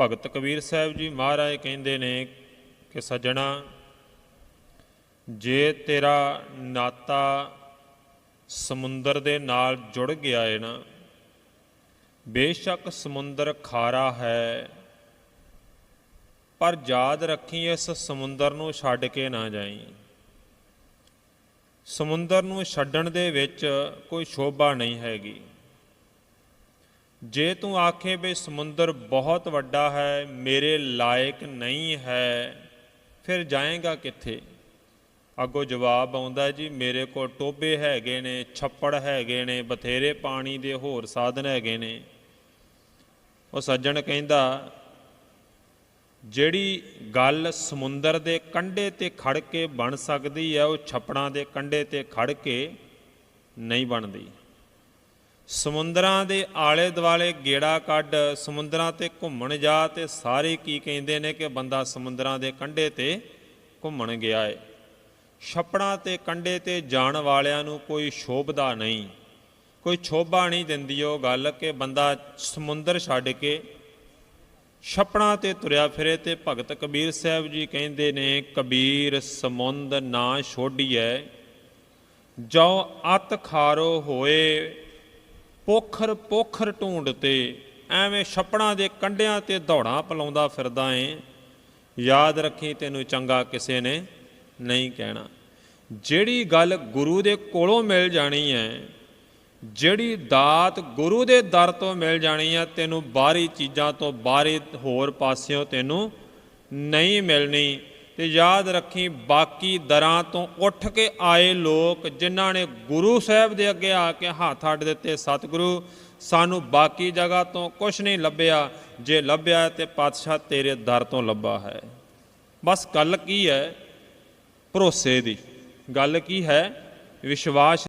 ਭਗਤ ਕਬੀਰ ਸਾਹਿਬ ਜੀ ਮਹਾਰਾਜ ਕਹਿੰਦੇ ਨੇ ਕਿ ਸੱਜਣਾ, ਜੇ ਤੇਰਾ ਨਾਤਾ ਸਮੁੰਦਰ ਦੇ ਨਾਲ ਜੁੜ ਗਿਆ ਹੈ ਨਾ, ਬੇਸ਼ੱਕ ਸਮੁੰਦਰ ਖਾਰਾ ਹੈ, ਪਰ ਯਾਦ ਰੱਖੀ ਇਸ ਸਮੁੰਦਰ ਨੂੰ ਛੱਡ ਕੇ ਨਾ ਜਾਈ। ਸਮੁੰਦਰ ਨੂੰ ਛੱਡਣ ਦੇ ਵਿੱਚ ਕੋਈ ਸ਼ੋਭਾ ਨਹੀਂ ਹੈਗੀ। ਜੇ ਤੂੰ ਆਖੇ ਵੀ ਸਮੁੰਦਰ ਬਹੁਤ ਵੱਡਾ ਹੈ, ਮੇਰੇ ਲਾਇਕ ਨਹੀਂ ਹੈ, ਫਿਰ ਜਾਏਗਾ ਕਿੱਥੇ? ਅੱਗੋਂ ਜਵਾਬ ਆਉਂਦਾ ਜੀ, ਮੇਰੇ ਕੋਲ ਟੋਬੇ ਹੈਗੇ ਨੇ, ਛੱਪੜ ਹੈਗੇ ਨੇ, ਬਥੇਰੇ ਪਾਣੀ ਦੇ ਹੋਰ ਸਾਧਨ ਹੈਗੇ ਨੇ। ਉਹ ਸੱਜਣ ਕਹਿੰਦਾ, ਜਿਹੜੀ ਗੱਲ ਸਮੁੰਦਰ ਦੇ ਕੰਢੇ ਤੇ ਖੜ ਕੇ ਬਣ ਸਕਦੀ ਹੈ, ਉਹ ਛੱਪੜਾਂ ਦੇ ਕੰਢੇ ਤੇ ਖੜ ਕੇ ਨਹੀਂ ਬਣਦੀ। ਸਮੁੰਦਰਾਂ ਦੇ ਆਲੇ ਦੁਆਲੇ ਗੇੜਾ ਕੱਢ, ਸਮੁੰਦਰਾਂ ਤੇ ਘੁੰਮਣ ਜਾ ਤੇ ਸਾਰੇ ਕੀ ਕਹਿੰਦੇ ਨੇ ਕਿ ਬੰਦਾ ਸਮੁੰਦਰਾਂ ਦੇ ਕੰਢੇ ਤੇ ਘੁੰਮਣ ਗਿਆ ਏ। ਛੱਪੜਾਂ ਤੇ ਕੰਢੇ ਤੇ ਜਾਣ ਵਾਲਿਆਂ ਨੂੰ ਕੋਈ ਸ਼ੋਭਦਾ ਨਹੀਂ। ਕੋਈ ਸ਼ੋਭਾ ਨਹੀਂ ਦਿੰਦੀ ਉਹ ਗੱਲ ਕਿ ਬੰਦਾ ਸਮੁੰਦਰ ਛੱਡ ਕੇ ਛੱਪੜਾਂ ਤੇ ਤੁਰਿਆ ਫਿਰੇ ਤੇ ਭਗਤ ਕਬੀਰ ਸਾਹਿਬ ਜੀ ਕਹਿੰਦੇ ਨੇ, ਕਬੀਰ, ਸਮੁੰਦ ਨਾ ਛੋਡੀਐ, ਜੋ ਅਤ ਖਾਰੋ ਹੋਏ ਪੋਖਰ ਪੋਖਰ ਢੂੰਡ ਤੇ ਐਵੇਂ ਛੱਪੜਾਂ ਦੇ ਕੰਢਿਆਂ ਤੇ ਦੌੜਾਂ ਪਲਾਉਂਦਾ ਫਿਰਦਾ ਏ। ਯਾਦ ਰੱਖੀ ਤੈਨੂੰ ਚੰਗਾ ਕਿਸੇ ਨੇ ਨਹੀਂ ਕਹਿਣਾ। ਜਿਹੜੀ ਗੱਲ ਗੁਰੂ ਦੇ ਕੋਲੋਂ ਮਿਲ ਜਾਣੀ ਹੈ ਜਿਹੜੀ ਦਾਤ ਗੁਰੂ ਦੇ ਦਰ ਤੋਂ ਮਿਲ ਜਾਣੀ ਹੈ ਤੈਨੂੰ ਬਾਹਰੀ ਚੀਜ਼ਾਂ ਤੋਂ ਬਾਹਰੀ ਹੋਰ ਪਾਸਿਓਂ ਤੈਨੂੰ ਨਹੀਂ ਮਿਲਣੀ। ਤੇ ਯਾਦ ਰੱਖੀ, ਬਾਕੀ ਦਰਾਂ ਤੋਂ ਉੱਠ ਕੇ ਆਏ ਲੋਕ ਜਿਨ੍ਹਾਂ ਨੇ ਗੁਰੂ ਸਾਹਿਬ ਦੇ ਅੱਗੇ ਆ ਕੇ ਹੱਥ ਅੱਡ ਦਿੱਤੇ, ਸਤਿਗੁਰੂ, ਸਾਨੂੰ ਬਾਕੀ ਜਗ੍ਹਾ ਤੋਂ ਕੁਝ ਨਹੀਂ ਲੱਭਿਆ। ਜੇ ਲੱਭਿਆ ਤੇ ਪਾਤਸ਼ਾਹ ਤੇਰੇ ਦਰ ਤੋਂ ਲੱਭਾ ਹੈ। ਬਸ ਗੱਲ ਕੀ ਹੈ? ਭਰੋਸੇ ਦੀ। ਗੱਲ ਕੀ ਹੈ? ਵਿਸ਼ਵਾਸ